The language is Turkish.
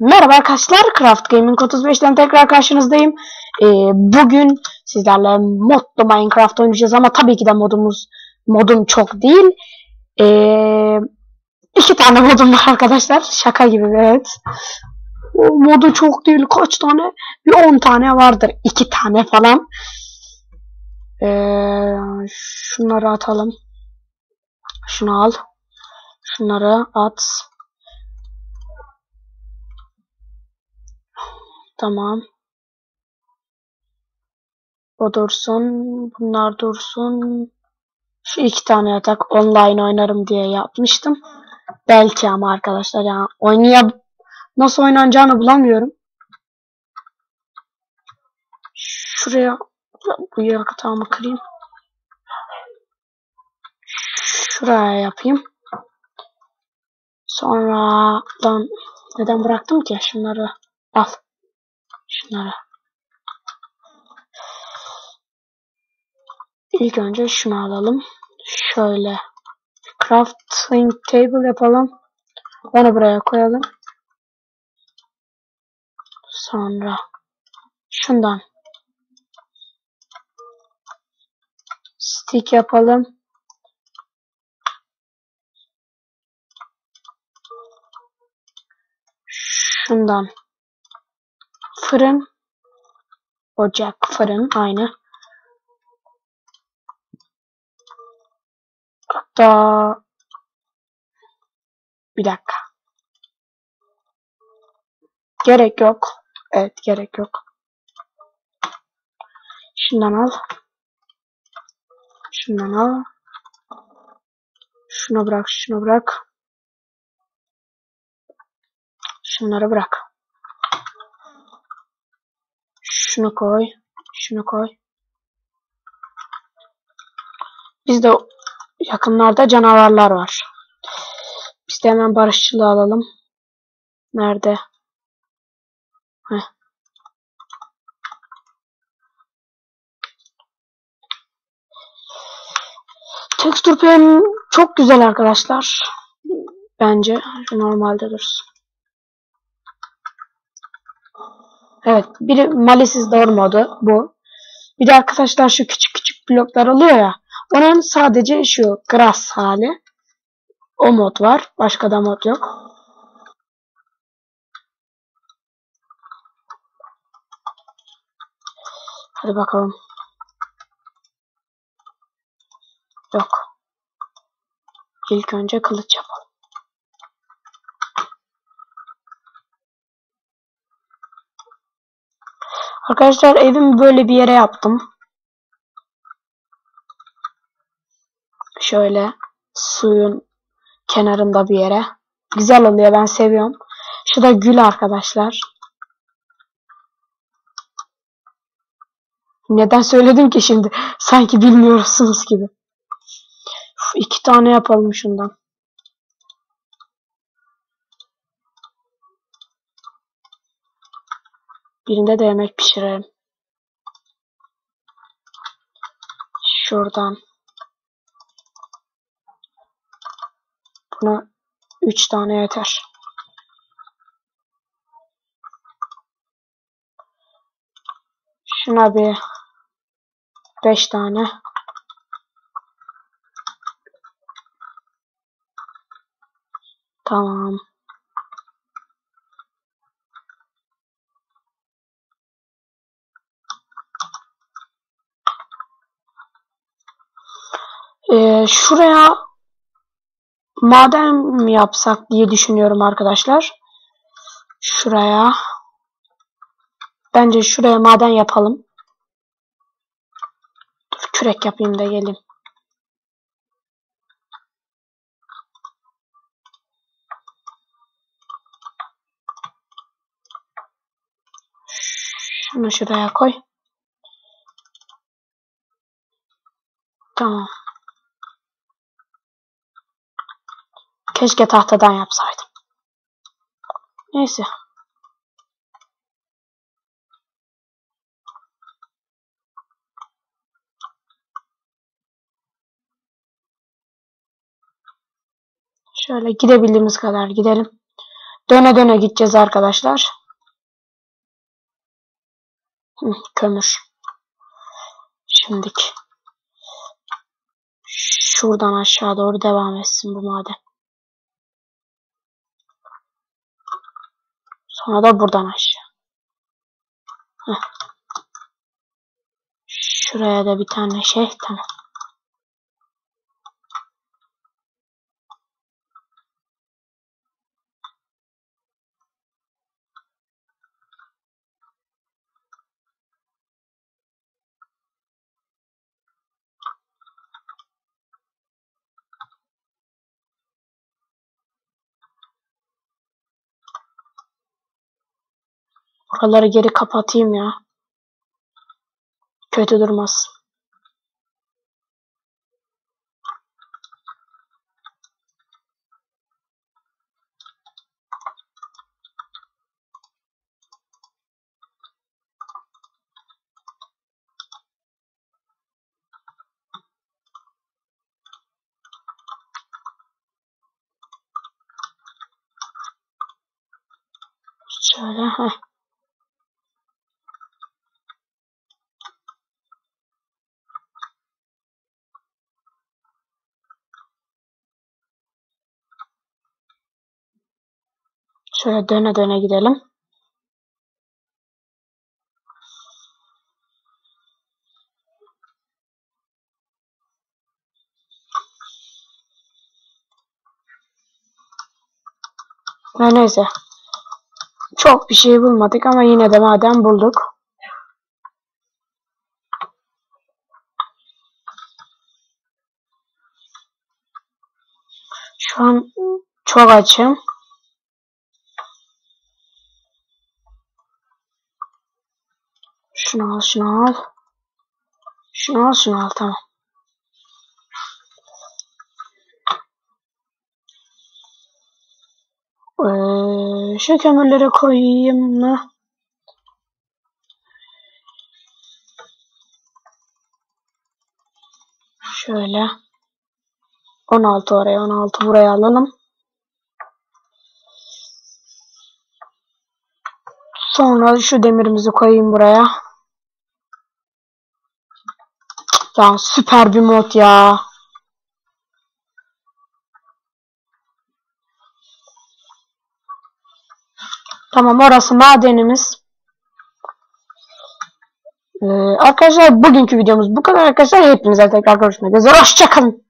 Merhaba arkadaşlar, Craft Gaming 35'ten tekrar karşınızdayım. Ee, bugün sizlerle modlu Minecraft oynayacağız ama tabii ki de modumuz modum çok değil. Ee, iki tane modum var arkadaşlar, şaka gibi evet. O modu çok değil, kaç tane? Bir 10 tane vardır, iki tane falan. Ee, şunları atalım. Şunu al. Şunları at. Tamam. O dursun. Bunlar dursun. Şu iki tane yatak online oynarım diye yapmıştım. Belki ama arkadaşlar ya oynaya nasıl oynanacağını bulamıyorum. Şuraya bu yatağımı kırayım. Şuraya yapayım. Sonra lan neden bıraktım ki şunları al. Şunları. İlk önce şunu alalım. Şöyle. Crafting table yapalım. Onu buraya koyalım. Sonra şundan stick yapalım. Şundan fırın ocak fırın aynı. Hatta bir dakika. Gerek yok. Evet gerek yok. Şundan al. Şundan al. Şunu bırak, şunu bırak. Şunları bırak. Şunu koy. Şunu koy. Bizde yakınlarda canavarlar var. Biz de hemen barışçılığı alalım. Nerede? Heh. Texture çok güzel arkadaşlar. Bence normalde dursun. Evet, biri Malisiz Door modu bu. Bir de arkadaşlar şu küçük küçük bloklar oluyor ya. Onun sadece şu grass hali. O mod var. Başka da mod yok. Hadi bakalım. Yok. İlk önce kılıç yapalım. Arkadaşlar evimi böyle bir yere yaptım. Şöyle suyun kenarında bir yere. Güzel oluyor ben seviyorum. Şu da gül arkadaşlar. Neden söyledim ki şimdi? Sanki bilmiyorsunuz gibi. Uf, iki tane yapalım şundan. Birinde de yemek pişirelim. Şuradan. Buna 3 tane yeter. Şuna bir 5 tane. Tamam. Ee, şuraya maden yapsak diye düşünüyorum arkadaşlar. Şuraya. Bence şuraya maden yapalım. Dur kürek yapayım da geleyim. Şunu şuraya koy. Tamam. Keşke tahtadan yapsaydım. Neyse. Şöyle gidebildiğimiz kadar gidelim. Döne döne gideceğiz arkadaşlar. Kömür. Şimdik. Şuradan aşağı doğru devam etsin bu maden. Sonra da buradan aşağı. Heh. Şuraya da bir tane şey tamam. Oraları geri kapatayım ya. Kötü durmasın. Şöyle heh. Şöyle döne döne gidelim. Ve neyse. Çok bir şey bulmadık ama yine de maden bulduk. Şu an çok açım. Şunu al, şunu al. Şunu al, şunu al. Tamam. Ee, şu kömürleri koyayım mı? Şöyle. 16 oraya, 16 buraya alalım. Sonra şu demirimizi koyayım buraya. Ya süper bir mod ya. Tamam orası madenimiz. Ee, arkadaşlar bugünkü videomuz bu kadar arkadaşlar. Hepinize tekrar görüşmek üzere. Hoşçakalın.